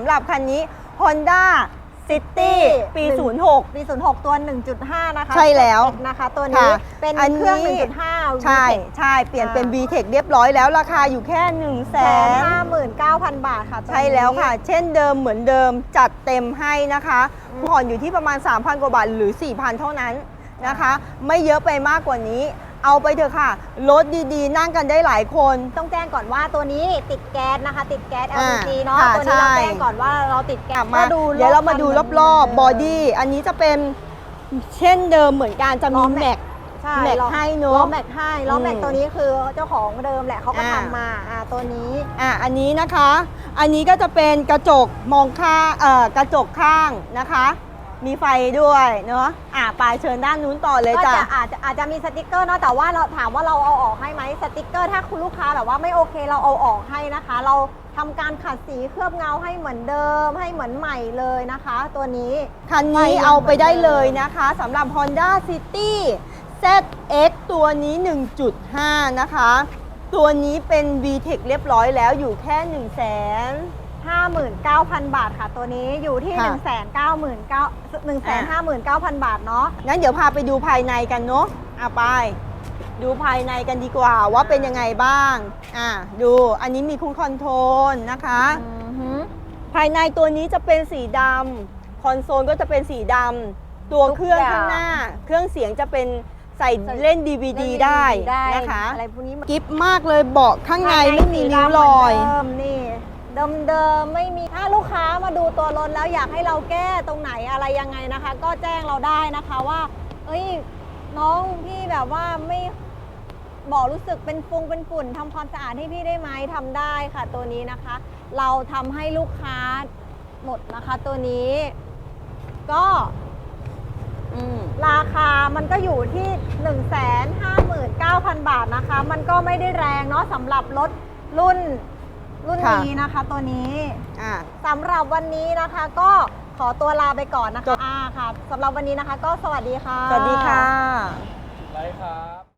ำหรับคันนี้ Honda City ปีหนึ่ง06 ปี 06 ตัว 1.5 นะคะใช่แล้ว นะคะตัวนี้ค่ะเป็นอันเครื่องนี้1.5 ใช่ใช่เปลี่ยนเป็นอ่า VTEC เรียบร้อยแล้วราคาอยู่แค่1นึ่งแสแสนนห้าหมื่นเก้าพันบาทค่ะตัวนี้ ใช่แล้วค่ะ เช่นเดิมเหมือนเดิมจัดเต็มให้นะคะผ่อนอยู่ที่ประมาณ 3,000 กว่าบาทหรือ 4,000 เท่านั้นนะคะ ไม่เยอะไปมากกว่านี้ เอาไปเถอะค่ะ รถดีๆ นั่งกันได้หลายคน ต้องแจ้งก่อนว่าตัวนี้ติดแก๊สนะคะ ติดแก๊สอ่า LPG เนาะค่ะตัวนี้เราใช่ แจ้งก่อนว่าเราติดแก๊สมาก็เดี๋ยวเรามาดูรอบๆ บอๆดี้อันนี้จะเป็นเช่นเดิมเหมือนกันจะล้มีอแม็แม็กกใช่แม็กล้อให้ล้เนออะแม็กให้ล้อแม็กอืมตัวนี้คือเจ้าของเดิมแหละเขาก็อ่า ทำมาอ่าตัวนี้ อะอันนี้นะคะ อันนี้ก็จะเป็นกระจกมองข้างเอ่อกระจกข้างนะคะ มีไฟด้วยเนาะอะไปเชิญด้านนู้นต่อเลยก็จ้ะ จะอาจจะอาจจะมีสติกเกอร์เนาะแต่ว่าเราถามว่าเราเอาออกให้ไหมสติกเกอร์ถ้าคุณลูกค้าแบบว่าไม่โอเคเราเอาออกให้นะคะ เราทำการขัดสีเคลือบเงาให้เหมือนเดิม ให้เหมือนใหม่เลยนะคะ ตัวนี้ คันนี้เอาไปได้เลยนะคะสำหรับ Honda City ZX ตัวนี้ 1.5 นะคะ ตัวนี้เป็น VTEC เรียบร้อยแล้วอยู่แค่ 1 0 0 0 0แสน 59,000 บาทค่ะ ตัวนี้อยู่ที่ค่ะ1 9 9 1 5 9 0 0 0 บาทเนาะงั้นเดี๋ยวพาไปดูภายในกันเนาะอะไป ดูภายในกันดีกว่าว่าเป็นยังไงบ้าง อะดูอันนี้มีคุณคอนโทรลนะคะอือหือภายในตัวนี้จะเป็นสีดำคอนโซลก็จะเป็นสีดำตัวทุกเครื่องอย่างข้างหน้า เครื่องเสียงจะเป็นใส่ใส่เล่น DVD ได้ได้นะคะอะไรพวกนี้กิฟมากเลยเบาะข้างในไม่มีริ้วรอยเดิมนี่ เดิมๆไม่มีถ้าลูกค้ามาดูตัวรถแล้วอยากให้เราแก้ตรงไหนอะไรยังไงนะคะ ก็แจ้งเราได้นะคะว่า เอ้ยน้องพี่แบบว่าไม่บอกรู้สึกเป็นฟุงเป็นฝุ่นทำความสะอาดให้พี่ได้ไหมทำได้ค่ะตัวนี้นะคะ เราทำให้ลูกค้าหมดนะคะตัวนี้ ก็ราคามันก็อยู่ที่ 1 5 9 0 0 0 บาทนะคะ มันก็ไม่ได้แรงเนาะสำหรับรถรุ่น รุ่นค่ะ นี้นะคะตัวนี้อะสำหรับวันนี้นะคะก็ขอตัวลาไปก่อนนะจคะบอ่าค่ะสำหรับวันนี้นะคะ ก็สวัสดีค่ะ สวัสดีค่ะ ไลฟ์ครับ